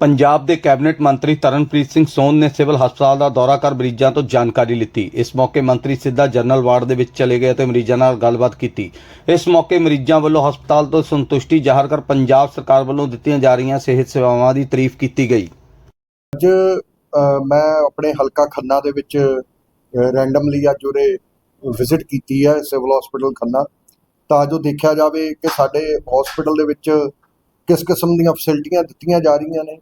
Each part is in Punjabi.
ਪੰਜਾਬ ਦੇ ਕੈਬਨਿਟ ਮੰਤਰੀ ਤਰਨਪ੍ਰੀਤ ਸਿੰਘ ਸੋਨ ਨੇ ਸਿਵਲ ਹਸਪਤਾਲ ਦਾ ਦੌਰਾ ਕਰ ਮਰੀਜ਼ਾਂ ਤੋਂ ਜਾਣਕਾਰੀ ਲਿੱਤੀ। ਇਸ ਮੌਕੇ ਮੰਤਰੀ ਸਿੱਧਾ ਜਨਰਲ ਵਾਰਡ ਦੇ ਵਿੱਚ ਚਲੇ ਗਏ ਅਤੇ ਮਰੀਜ਼ਾਂ ਨਾਲ ਗੱਲਬਾਤ ਕੀਤੀ। ਇਸ ਮੌਕੇ ਮਰੀਜ਼ਾਂ ਵੱਲੋਂ ਹਸਪਤਾਲ ਤੋਂ ਸੰਤੁਸ਼ਟੀ ਜ਼ਾਹਰ ਕਰ ਪੰਜਾਬ ਸਰਕਾਰ ਵੱਲੋਂ ਦਿੱਤੀਆਂ ਜਾ ਰਹੀਆਂ ਸਿਹਤ ਸੇਵਾਵਾਂ ਦੀ ਤਾਰੀਫ ਕੀਤੀ ਗਈ। ਅੱਜ ਮੈਂ ਆਪਣੇ ਹਲਕਾ ਖੰਨਾ ਦੇ ਵਿੱਚ ਰੈਂਡਮਲੀ ਅੱਜ ਉਰੇ ਵਿਜ਼ਿਟ ਕੀਤੀ ਹੈ ਸਿਵਲ ਹਸਪੀਟਲ ਖੰਨਾ। ਤਾਂ ਜੋ ਦੇਖਿਆ ਜਾਵੇ ਕਿ ਸਾਡੇ ਹਸਪੀਟਲ ਦੇ ਵਿੱਚ ਕਿਸ ਕਿਸਮ ਦੀਆਂ ਫੈਸਿਲਿਟੀਆਂ ਦਿੱਤੀਆਂ ਜਾ ਰਹੀਆਂ ਨੇ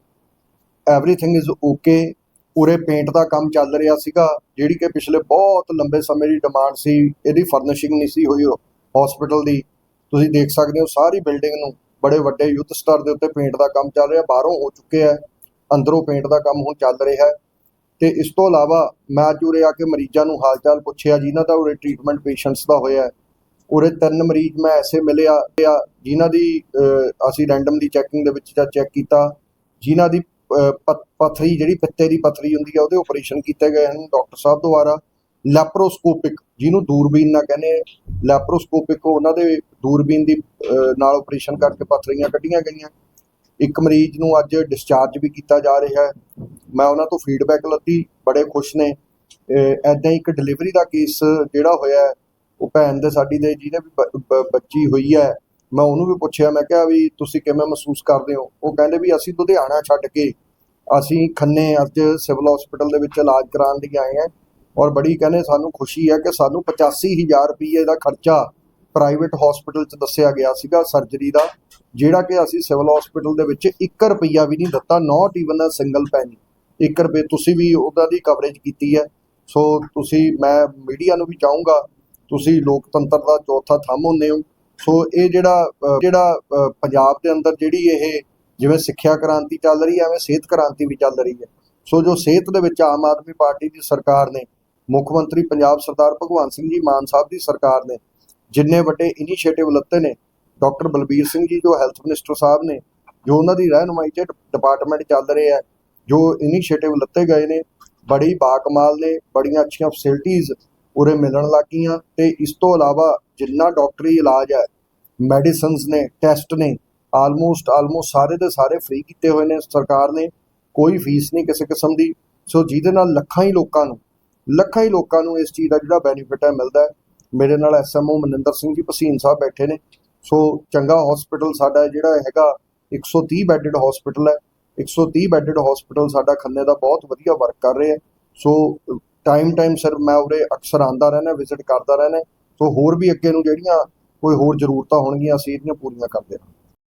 ਐਵਰੀਥਿੰਗ ਇਜ਼ ਓਕੇ ਉਰੇ ਪੇਂਟ ਦਾ ਕੰਮ ਚੱਲ ਰਿਹਾ ਸੀਗਾ, ਜਿਹੜੀ ਕਿ ਪਿਛਲੇ ਬਹੁਤ ਲੰਬੇ ਸਮੇਂ ਦੀ ਡਿਮਾਂਡ ਸੀ, ਇਹਦੀ ਫਰਨਿਸ਼ਿੰਗ ਨਹੀਂ ਸੀ ਹੋਈ ਹਸਪੀਟਲ ਦੀ। ਤੁਸੀਂ ਦੇਖ ਸਕਦੇ ਹੋ ਸਾਰੀ ਬਿਲਡਿੰਗ ਨੂੰ, ਬੜੇ ਵੱਡੇ ਯੁੱਧ ਸਤਰ ਦੇ ਉੱਤੇ ਪੇਂਟ ਦਾ ਕੰਮ ਚੱਲ ਰਿਹਾ, ਬਾਹਰੋਂ ਹੋ ਚੁੱਕਿਆ ਹੈ, ਅੰਦਰੋਂ ਪੇਂਟ ਦਾ ਕੰਮ ਹੁਣ ਚੱਲ ਰਿਹਾ ਹੈ। ਤੇ ਇਸ ਤੋਂ ਇਲਾਵਾ ਮੈਂ ਅੱਜ ਉਰੇ ਆ ਕੇ ਮਰੀਜ਼ਾਂ ਨੂੰ ਹਾਲ-ਚਾਲ ਪੁੱਛਿਆ, ਜਿਨ੍ਹਾਂ ਦਾ ਉਰੇ ਟ੍ਰੀਟਮੈਂਟ ਪੇਸ਼ੈਂਟਸ ਦਾ ਹੋਇਆ ਉਰੇ ਤਿੰਨ ਮਰੀਜ਼ ਮੈਂ ਐਸੇ ਮਿਲੇ ਆ, ਜਿਨ੍ਹਾਂ ਦੀ ਅਸੀਂ ਰੈਂਡਮ ਦੀ ਚੈਕਿੰਗ ਦੇ ਵਿੱਚ ਜਾਂ ਚੈੱਕ ਕੀਤਾ, ਜਿਨ੍ਹਾਂ ਦੀ ਪੱਥਰੀ ਜਿਹੜੀ ਪਿੱਤੇ ਦੀ ਪੱਥਰੀ ਹੁੰਦੀ ਹੈ ਉਹਦੇ ਆਪਰੇਸ਼ਨ ਕੀਤੇ ਗਏ ਹਨ ਡਾਕਟਰ ਸਾਹਿਬ ਦੁਆਰਾ। ਲੈਪਰੋਸਕੋਪਿਕ ਜਿਹਨੂੰ ਦੂਰਬੀਨ ਨਾਲ ਕਹਿੰਦੇ ਲੈਪਰੋਸਕੋਪਿਕ ਉਹਨਾਂ ਦੇ ਦੂਰਬੀਨ ਦੀ ਨਾਲ ਆਪਰੇਸ਼ਨ ਕਰਕੇ ਪੱਥਰੀਆਂ ਕੱਢੀਆਂ ਗਈਆਂ। ਇੱਕ ਮਰੀਜ਼ ਨੂੰ ਅੱਜ ਡਿਸਚਾਰਜ ਵੀ ਕੀਤਾ ਜਾ ਰਿਹਾ ਹੈ। ਮੈਂ ਉਹਨਾਂ ਤੋਂ ਫੀਡਬੈਕ ਲੱਤੀ ਬੜੇ ਖੁਸ਼ ਨੇ। ਐਦਾਂ ਇੱਕ ਡਿਲੀਵਰੀ ਦਾ ਕੇਸ ਜਿਹੜਾ ਹੋਇਆ ਹੈ, ਉਹ ਭੈਣ ਦੇ ਸਾਡੀ ਦੇ ਜਿਹਦੇ ਵੀ ਬੱਚੀ ਹੋਈ ਹੈ ਮੈਂ ਉਹਨੂੰ ਵੀ ਪੁੱਛਿਆ ਮੈਂ ਕਿਹਾ ਵੀ ਤੁਸੀਂ ਕਿਵੇਂ ਮਹਿਸੂਸ ਕਰਦੇ ਹੋ? ਉਹ ਕਹਿੰਦੇ ਵੀ ਅਸੀਂ ਲੁਧਿਆਣਾ ਛੱਡ ਕੇ ਅਸੀਂ ਖੰਨੇ ਅੱਜ ਸਿਵਲ ਹਸਪੀਟਲ ਦੇ ਵਿੱਚ ਇਲਾਜ ਕਰਾਉਣ ਲਈ ਆਏ ਹਾਂ ਔਰ ਬੜੀ ਕਹਿੰਦੇ ਸਾਨੂੰ ਖੁਸ਼ੀ ਹੈ ਕਿ ਸਾਨੂੰ 85000 ਰੁਪਏ ਦਾ ਖਰਚਾ ਪ੍ਰਾਈਵੇਟ ਹਸਪੀਟਲ 'ਚ ਦੱਸਿਆ ਗਿਆ ਸੀਗਾ ਸਰਜਰੀ ਦਾ, ਜਿਹੜਾ ਕਿ ਅਸੀਂ ਸਿਵਲ ਹਸਪੀਟਲ ਦੇ ਵਿੱਚ 1 ਰੁਪਈਆ ਵੀ ਨਹੀਂ ਦਿੱਤਾ not even a single penny 1 ਰੁਪਏ ਤੁਸੀਂ ਵੀ ਉਹਦਾ ਦੀ ਕਵਰੇਜ ਕੀਤੀ ਹੈ। ਸੋ ਤੁਸੀਂ, ਮੈਂ ਮੀਡੀਆ ਨੂੰ ਵੀ ਚਾਹੂੰਗਾ, ਤੁਸੀਂ ਲੋਕਤੰਤਰ ਦਾ ਚੌਥਾ ਥੰਮ ਹੁੰਦੇ ਹੋ। ਸੋ ਇਹ ਜਿਹੜਾ ਜਿਹੜਾ ਪੰਜਾਬ ਦੇ ਅੰਦਰ ਜਿਹੜੀ ਇਹ ਜਿਵੇਂ ਸਿੱਖਿਆ ਕ੍ਰਾਂਤੀ ਚੱਲ ਰਹੀ ਹੈ, ਐਵੇਂ ਸਿਹਤ ਕ੍ਰਾਂਤੀ ਵੀ ਚੱਲ ਰਹੀ ਹੈ। ਸੋ ਜੋ ਸਿਹਤ ਦੇ ਵਿੱਚ ਆਮ ਆਦਮੀ ਪਾਰਟੀ ਦੀ ਸਰਕਾਰ ਨੇ, ਮੁੱਖ ਮੰਤਰੀ ਪੰਜਾਬ ਸਰਦਾਰ ਭਗਵੰਤ ਸਿੰਘ ਜੀ, ਮਾਨ ਸਾਹਿਬ ਦੀ ਸਰਕਾਰ ਨੇ, ਜਿੰਨੇ ਵੱਡੇ ਇਨੀਸ਼ੀਏਟਿਵ ਲੱਤੇ ਨੇ, ਡਾਕਟਰ ਬਲਬੀਰ ਸਿੰਘ ਜੀ ਜੋ ਹੈਲਥ ਮਿਨਿਸਟਰ ਸਾਹਿਬ ਨੇ, ਜੋ ਉਹਨਾਂ ਦੀ ਰਹਿਨੁਮਾਈ 'ਚ ਡਿਪਾਰਟਮੈਂਟ ਚੱਲ ਰਹੇ ਆ ਜੋ ਇਨੀਸ਼ੀਏਟਿਵ ਲੱਤੇ ਗਏ ਨੇ, ਬੜੀ ਬਾਕਮਾਲ ਨੇ, ਬੜੀਆਂ ਅੱਛੀਆਂ ਫੈਸਿਲਿਟੀਆਂ ਉਰੇ ਮਿਲਣ ਲੱਗੀਆਂ ਤੇ ਇਸ ਤੋਂ ਇਲਾਵਾ ਜਿੰਨਾ ਡਾਕਟਰੀ ਇਲਾਜ ਹੈ ਮੈਡੀਸਿਨਸ ਨੇ ਟੈਸਟ ਨੇ ਆਲਮੋਸਟ ਆਲਮੋਸਟ ਸਾਰੇ ਦੇ ਸਾਰੇ ਫ੍ਰੀ ਕੀਤੇ ਹੋਏ ਨੇ, ਸਰਕਾਰ ਨੇ ਕੋਈ ਫੀਸ ਨਹੀਂ ਕਿਸੇ ਕਿਸਮ ਦੀ। ਸੋ ਜਿਹਦੇ ਨਾਲ ਲੱਖਾਂ ਹੀ ਲੋਕਾਂ ਨੂੰ, ਲੱਖਾਂ ਹੀ ਲੋਕਾਂ ਨੂੰ ਇਸ ਚੀਜ਼ ਦਾ ਜਿਹੜਾ ਬੈਨੀਫਿਟ ਹੈ ਮਿਲਦਾ ਹੈ। ਮੇਰੇ ਨਾਲ ਐਸਐਮਓ ਮਨਿੰਦਰ ਸਿੰਘ ਜੀ ਭਸੀਨ ਸਾਹਿਬ ਬੈਠੇ ਨੇ। ਸੋ ਚੰਗਾ ਹਸਪੀਟਲ ਸਾਡਾ ਜਿਹੜਾ ਹੈਗਾ 130 ਬੈੱਡਡ ਹਸਪੀਟਲ ਹੈ। 130 ਬੈੱਡਡ ਹਸਪੀਟਲ ਸਾਡਾ ਖੰਨੇ ਦਾ ਬਹੁਤ ਵਧੀਆ ਵਰਕ ਕਰ ਰਿਹਾ ਸੋ ਟਾਈਮ ਟਾਈਮ ਸਰ ਮੈਂ ਉਰੇ ਅਕਸਰ ਆਂਦਾ ਰਹਿਣਾ ਵਿਜ਼ਿਟ ਕਰਦਾ ਰਹਿਣਾ ਸੋ ਹੋਰ ਵੀ ਅੱਗੇ ਨੂੰ ਜਿਹੜੀਆਂ ਕੋਈ ਹੋਰ ਜ਼ਰੂਰਤਾਂ ਹੋਣਗੀਆਂ, ਅਸੀਂ ਇਹਦੀਆਂ ਪੂਰੀਆਂ ਕਰਦੇ ਰਹਾਂਗੇ